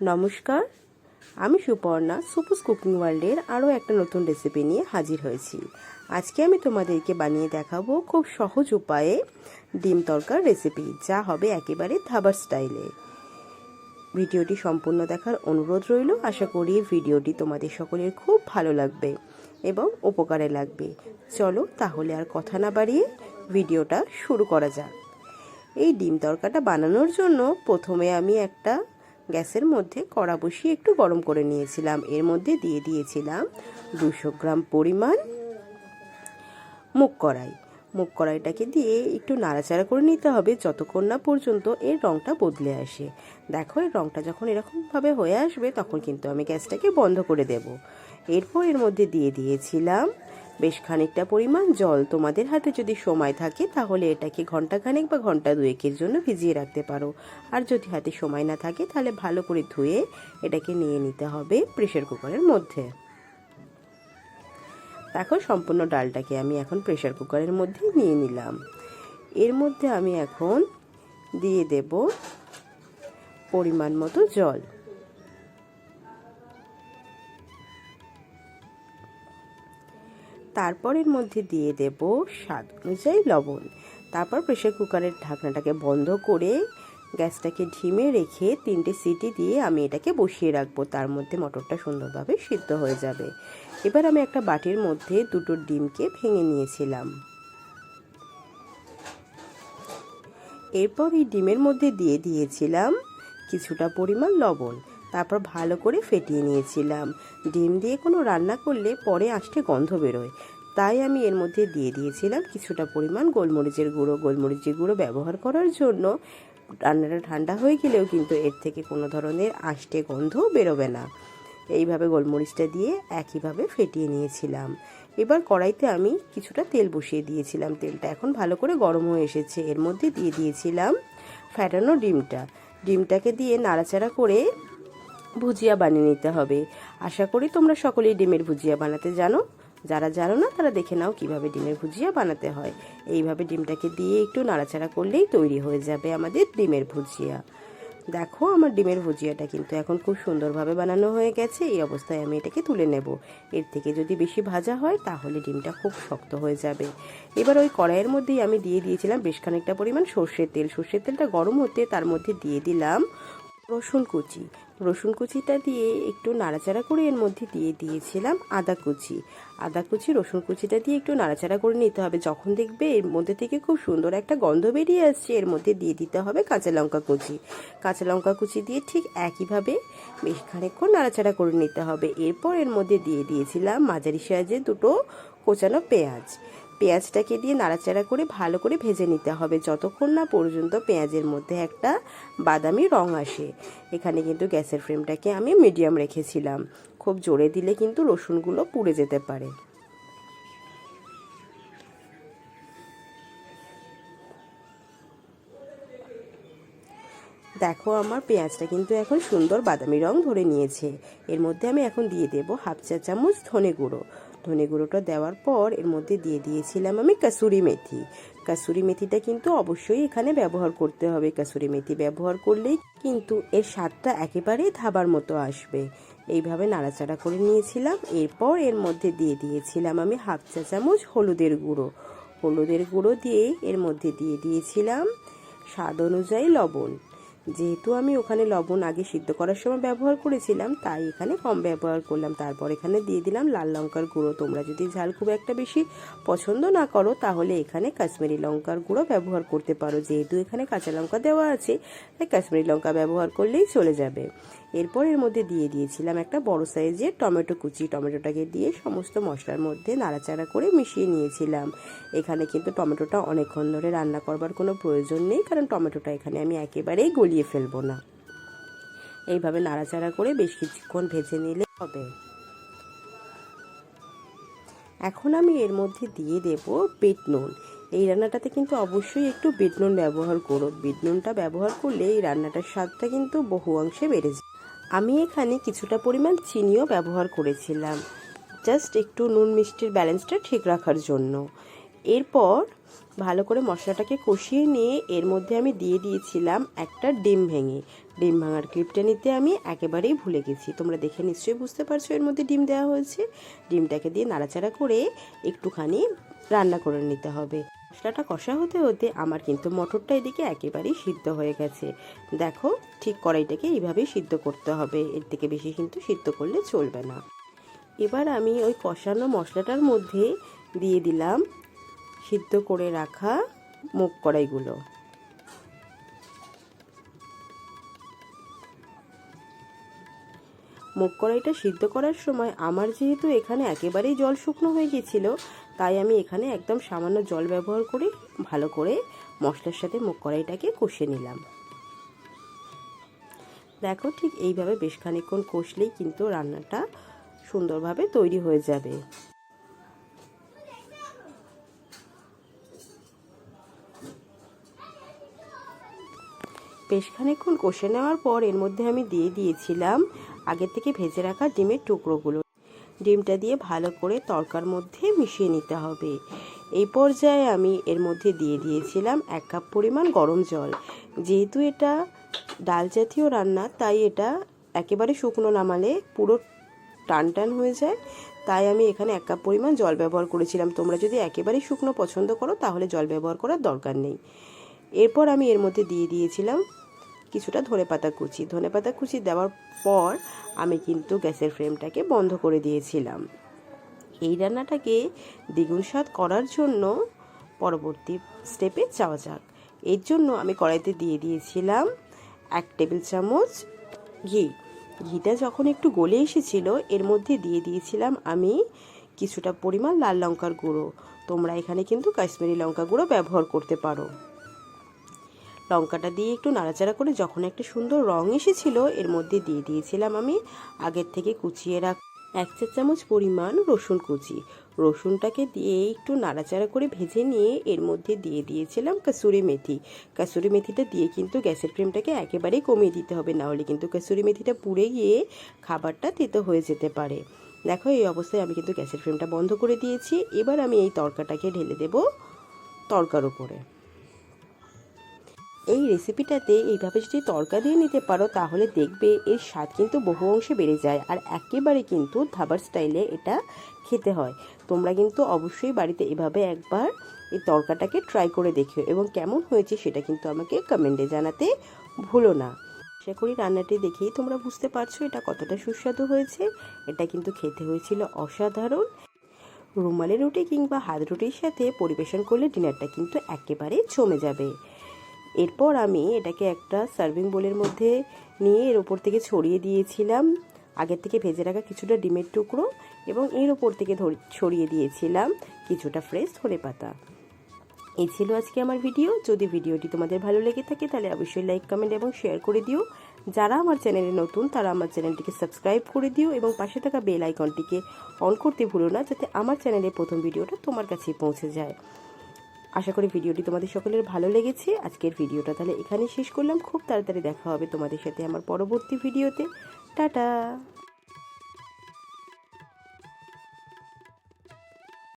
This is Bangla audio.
নমস্কার, আমি সুপর্ণা, সুপুস কুকিং ওয়ার্ল্ডের আরও একটা নতুন রেসিপি নিয়ে হাজির হয়েছি। আজকে আমি তোমাদেরকে বানিয়ে দেখাবো খুব সহজ উপায়ে ডিম তরকার রেসিপি, যা হবে একেবারে ধাবার স্টাইলে। ভিডিওটি সম্পূর্ণ দেখার অনুরোধ রইল, আশা করি ভিডিওটি তোমাদের সকলের খুব ভালো লাগবে এবং উপকারে লাগবে। চলো তাহলে আর কথা না বাড়িয়ে ভিডিওটা শুরু করা যাক। এই ডিম তরকাটা বানানোর জন্য প্রথমে আমি একটা গ্যাসের মধ্যে কড়া বসিয়ে একটু গরম করে নিয়েছিলাম। এর মধ্যে দিয়ে দিয়েছিলাম দুশো গ্রাম পরিমাণ মুগ কড়াই। মুগ কড়াইটাকে দিয়ে একটু নাড়াচাড়া করে নিতে হবে যতক্ষণ না পর্যন্ত এর রঙটা বদলে আসে। দেখো, এর রঙটা যখন এরকমভাবে হয়ে আসবে তখন কিন্তু আমি গ্যাসটাকে বন্ধ করে দেব। এরপর এর মধ্যে দিয়ে দিয়েছিলাম বেশ খানিকটা পরিমাণ জল তোমাদের হাতে যদি সময় থাকে, তাহলে এটাকে ঘণ্টা খানেক বা ঘণ্টা দুয়েকের জন্য ভিজিয়ে রাখতে পারো। আর যদি হাতে সময় না থাকে, তাহলে ভালো করে ধুয়ে এটাকে নিয়ে নিতে হবে প্রেশার কুকারের মধ্যে। দেখো, সম্পূর্ণ ডালটাকে আমি এখন প্রেশার কুকারের মধ্যে নিয়ে নিলাম। এর মধ্যে আমি এখন দিয়ে দেব পরিমাণ মতো জল। তারপর এর মধ্যে দিয়ে দেব স্বাদ অনুযায়ী লবণ। তারপর প্রেশার কুকারের ঢাকনাটাকে বন্ধ করে গ্যাসটাকে ঢিমে রেখে তিনটে সিটি দিয়ে আমি এটাকে বসিয়ে রাখব। তার মধ্যে মটরটা সুন্দরভাবে সিদ্ধ হয়ে যাবে। এবার আমি একটা বাটির মধ্যে দুটো ডিমকে ভেঙে নিয়েছিলাম। এরপর এই ডিমের মধ্যে দিয়ে দিয়েছিলাম কিছুটা পরিমাণ লবণ। তারপর ভালো করে ফেটিয়ে নিয়েছিলাম। ডিম দিয়ে কোনো রান্না করলে পরে আষ্টে গন্ধ বেরোয়। তাই আমি এর মধ্যে দিয়ে দিয়েছিলাম কিছুটা পরিমাণ গোলমরিচের গুঁড়ো। গোলমরিচের গুঁড়ো ব্যবহার করার জন্য রান্নাটা ঠান্ডা হয়ে গেলেও কিন্তু এর থেকে কোনো ধরনের আষ্টে গন্ধ বেরোবে না। এইভাবে গোলমরিচটা দিয়ে একইভাবে ফেটিয়ে নিয়েছিলাম। এবার কড়াইতে আমি কিছুটা তেল বসিয়ে দিয়েছিলাম। তেলটা এখন ভালো করে গরম হয়ে এসেছে। এর মধ্যে দিয়ে দিয়েছিলাম ফ্যাটানো ডিমটা। ডিমটাকে দিয়ে নাড়াচাড়া করে ভুজিয়া বানিয়ে নিতে হবে। আশা করি তোমরা সকলেই ডিমের ভুজিয়া বানাতে জানো। যারা জানো না, তারা দেখে নাও কীভাবে ডিমের ভুজিয়া বানাতে হয়। এইভাবে ডিমটাকে দিয়ে একটু নাড়াচাড়া করলেই তৈরি হয়ে যাবে আমাদের ডিমের ভুজিয়া। দেখো, আমার ডিমের ভুজিয়াটা কিন্তু এখন খুব সুন্দরভাবে বানানো হয়ে গেছে। এই অবস্থায় আমি এটাকে তুলে নেব। এর থেকে যদি বেশি ভাজা হয়, তাহলে ডিমটা খুব শক্ত হয়ে যাবে। এবার ওই কড়াইয়ের মধ্যেই আমি দিয়ে দিয়েছিলাম বেশ খানিকটা পরিমাণ সর্ষের তেল। সর্ষের তেলটা গরম হতে তার মধ্যে দিয়ে দিলাম রসুন কুচি। রসুন কুচিটা দিয়ে একটু নাড়াচাড়া করে এর মধ্যে দিয়ে দিয়েছিলাম আদা কুচি। আদা কুচি, রসুন কুচিটা দিয়ে একটু নাড়াচাড়া করে নিতে হবে। যখন দেখবে এর মধ্যে থেকে খুব সুন্দর একটা গন্ধ বেরিয়ে আসছে, এর মধ্যে দিয়ে দিতে হবে কাঁচা লঙ্কা কুচি। কাঁচা লঙ্কা কুচি দিয়ে ঠিক একইভাবে বেশ খানিকক্ষণ নাড়াচাড়া করে নিতে হবে। এরপর এর মধ্যে দিয়ে দিয়েছিলাম মাঝারি সাইজে দুটো কোচানো পেঁয়াজ। পেঁয়াজটাকে দিয়ে নাড়াচাড়া করে ভালো করে ভেজে নিতে হবে। যতক্ষণ না পর্যন্ত পেঁয়াজের মধ্যে একটা বাদামি রং আসে। এখানে কিন্তু গ্যাসের ফ্লেমটাকে আমি মিডিয়াম রেখেছিলাম। খুব জোরে দিলে কিন্তু রসুনগুলো পুড়ে যেতে পারে। দেখো আমার পেঁয়াজটা কিন্তু এখন সুন্দর বাদামি রং ধরে নিয়েছে। এর মধ্যে আমি এখন দিয়ে দেব হাফ চা চামচ ধনে গুঁড়ো। ধনে গুঁড়োটা দেওয়ার পর এর মধ্যে দিয়ে দিয়েছিলাম আমি কাসুরি মেথি। কাসুরি মেথিটা কিন্তু অবশ্যই এখানে ব্যবহার করতে হবে। কাসুরি মেথি ব্যবহার করলেই কিন্তু এর স্বাদটা একেবারেই ধাবার মতো আসবে। এইভাবে নাড়াচাড়া করে নিয়েছিলাম। এরপর এর মধ্যে দিয়ে দিয়েছিলাম আমি হাফ চা চামচ হলুদের গুঁড়ো। হলুদের গুঁড়ো দিয়ে এর মধ্যে দিয়ে দিয়েছিলাম স্বাদ অনুযায়ী লবণ। যেহেতু আমি ওখানে লবণ আগে সিদ্ধ করার সময় ব্যবহার করেছিলাম, তাই এখানে কম ব্যবহার করলাম। তারপর এখানে দিয়ে দিলাম লাল লঙ্কার গুঁড়ো। তোমরা যদি ঝাল খুব একটা বেশি পছন্দ না করো, তাহলে এখানে কাশ্মীরি লঙ্কার গুঁড়ো ব্যবহার করতে পারো। যেহেতু এখানে কাঁচা লঙ্কা দেওয়া আছে, তাই কাশ্মীরি লঙ্কা ব্যবহার করলেই চলে যাবে। এরপর এর মধ্যে দিয়ে দিয়েছিলাম একটা বড় সাইজের টমেটো কুচি। টমেটোটাকে দিয়ে সমস্ত মশলার মধ্যে নাড়াচাড়া করে মিশিয়ে নিয়েছিলাম। এখানে কিন্তু টমেটোটা অনেকক্ষণ ধরে রান্না করবার কোনো প্রয়োজন নেই, কারণ টমেটোটা এখানে আমি একেবারেই গলিয়ে ফেলব না। এইভাবে নাড়াচাড়া করে বেশ কিছুক্ষণ ভেজে নিলে হবে। এখন আমি এর মধ্যে দিয়ে দেব বিট নুন। এই রান্নাটাতে কিন্তু অবশ্যই একটু বিট নুন ব্যবহার করো। বিট নুনটা ব্যবহার করলে এই রান্নাটার স্বাদটা কিন্তু বহু অংশে বেড়ে যায়। আমি এখানে কিছুটা পরিমাণ চিনিও ব্যবহার করেছিলাম। জাস্ট একটু নুন মিষ্টির ব্যালেন্সটা ঠিক রাখার জন্য। এরপর ভালো করে মশলাটাকে কষিয়ে নিয়ে এর মধ্যে আমি দিয়ে দিয়েছিলাম একটা ডিম ভেঙে। ডিম ভাঙার ক্লিপটা নিতে আমি একেবারেই ভুলে গেছি। তোমরা দেখে নিশ্চয়ই বুঝতে পারছ এর মধ্যে ডিম দেওয়া হয়েছে। ডিমটাকে দিয়ে নাড়াচাড়া করে একটুখানি রান্না করে নিতে হবে। মশলাটা কষা হতে হতে আমার কিন্তু মটরটা এদিকে একেবারেই সিদ্ধ হয়ে গেছে। দেখো, ঠিক কড়াইটাকে এইভাবেই সিদ্ধ করতে হবে। এর থেকে বেশি কিন্তু সিদ্ধ করলে চলবে না। এবার আমি ওই কষানো মশলাটার মধ্যে দিয়ে দিলাম সিদ্ধ করে রাখা মুগ কড়াইগুলো। মুগ কড়াইটা সিদ্ধ করার সময় আমার যেহেতু এখানে একেবারেই জল শুকনো হয়ে গেছিল তাই আমি এখানে একদম সামান্য জল ব্যবহার করে ভালো করে মশলার সাথে মুখ কড়াইটাকে কষে নিলাম। দেখো ঠিক এইভাবে বেশ খানিক্ষণ কষলেই কিন্তু রান্নাটা সুন্দরভাবে তৈরি হয়ে যাবে। বেশ খানিক্ষণ কষে নেওয়ার পর এর মধ্যে আমি দিয়ে দিয়েছিলাম আগে থেকে ভেজে রাখা ডিমের টুকরোগুলো। ডিমটা দিয়ে ভালো করে তরকার মধ্যে মিশিয়ে নিতে হবে। এই পর্যায়ে আমি এর মধ্যে দিয়ে দিয়েছিলাম এক কাপ পরিমাণ গরম জল। যেহেতু এটা ডাল জাতীয় রান্না, তাই এটা একেবারে শুকনো নামালে পুরো টান টান হয়ে যায়। তাই আমি এখানে এক কাপ পরিমাণ জল ব্যবহার করেছিলাম। তোমরা যদি একেবারেই শুকনো পছন্দ করো, তাহলে জল ব্যবহার করার দরকার নেই। এরপর আমি এর মধ্যে দিয়ে দিয়েছিলাম কিছুটা ধনে পাতা কুচি। ধনে পাতা কুচি দেওয়ার পর আমি কিন্তু গ্যাসের ফ্লেমটাকে বন্ধ করে দিয়েছিলাম। এই রান্নাটাকে দ্বিগুণ স্বাদ করার জন্য পরবর্তী স্টেপে যাওয়া যাক। এর জন্য আমি কড়াইতে দিয়ে দিয়েছিলাম এক টেবিল চামচ ঘি। ঘিটা যখন একটু গলে এসেছিল, এর মধ্যে দিয়ে দিয়েছিলাম আমি কিছুটা পরিমাণ লাল লঙ্কার গুঁড়ো। তোমরা এখানে কিন্তু কাশ্মীরি লঙ্কা গুঁড়ো ব্যবহার করতে পারো। লঙ্কাটা দিয়ে একটু নাড়াচাড়া করে যখন একটা সুন্দর রং এসেছিল, এর মধ্যে দিয়ে দিয়েছিলাম আমি আগের থেকে কুচিয়ে রাখ এক চা চামচ পরিমাণ রসুন কুচি। রসুনটাকে দিয়ে একটু নাড়াচাড়া করে ভেজে নিয়ে এর মধ্যে দিয়ে দিয়েছিলাম কাসুরি মেথি। কাসুরি মেথিটা দিয়ে কিন্তু গ্যাসের ফ্লেমটাকে একেবারেই কমিয়ে দিতে হবে, না হলে কিন্তু কাসুরি মেথিটা পুড়ে গিয়ে খাবারটা তেতো হয়ে যেতে পারে। দেখো, এই অবস্থায় আমি কিন্তু গ্যাসের ফ্লেমটা বন্ধ করে দিয়েছি। এবার আমি এই তরকাটাকে ঢেলে দেব তরকার উপরে। এই রেসিপিটাতে এইভাবে যদি তরকা দিয়ে নিতে পারো, তাহলে দেখবে এর স্বাদ কিন্তু বহু অংশে বেড়ে যায়। আর একেবারে কিন্তু ধাবার স্টাইলে এটা খেতে হয়। তোমরা কিন্তু অবশ্যই বাড়িতে এভাবে একবার এই তরকাটাকে ট্রাই করে দেখিও এবং কেমন হয়েছে সেটা কিন্তু আমাকে কমেন্টে জানাতে ভুলো না। আশা করি রান্নাটি দেখেই তোমরা বুঝতে পারছ এটা কতটা সুস্বাদু হয়েছে। এটা কিন্তু খেতে হয়েছিল অসাধারণ। রুমালের রুটি কিংবা হাত রুটির সাথে পরিবেশন করলে ডিনারটা কিন্তু একেবারে জমে যাবে। এরপর আমি এটাকে একটা সার্ভিং বোলের মধ্যে নিয়ে এর ওপর থেকে ছড়িয়ে দিয়েছিলাম। আগের থেকে ভেজে রাখা কিছুটা ডিমের টুকরো এবং এর ওপর থেকে ছড়িয়ে দিয়েছিলাম কিছুটা ফ্রেশ ধনে পাতা। এই ছিল আজকে আমার ভিডিও যদি ভিডিওটি তোমাদের ভালো লেগে থাকে, তাহলে অবশ্যই লাইক কমেন্ট এবং শেয়ার করে দিও। যারা আমার চ্যানেলে নতুন, তারা আমার চ্যানেলটিকে সাবস্ক্রাইব করে দিও এবং পাশে থাকা বেল আইকনটিকে অন করতে ভুলো না, যাতে আমার চ্যানেলে প্রথম ভিডিওটা তোমার কাছে পৌঁছে যায়। আশা করি ভিডিওটি তোমাদের সকলের ভালো লেগেছে। আজকের ভিডিওটা তাহলে এখানে শেষ করলাম। খুব তাড়াতাড়ি দেখা হবে তোমাদের সাথে আমার পরবর্তী ভিডিওতে। টাটা!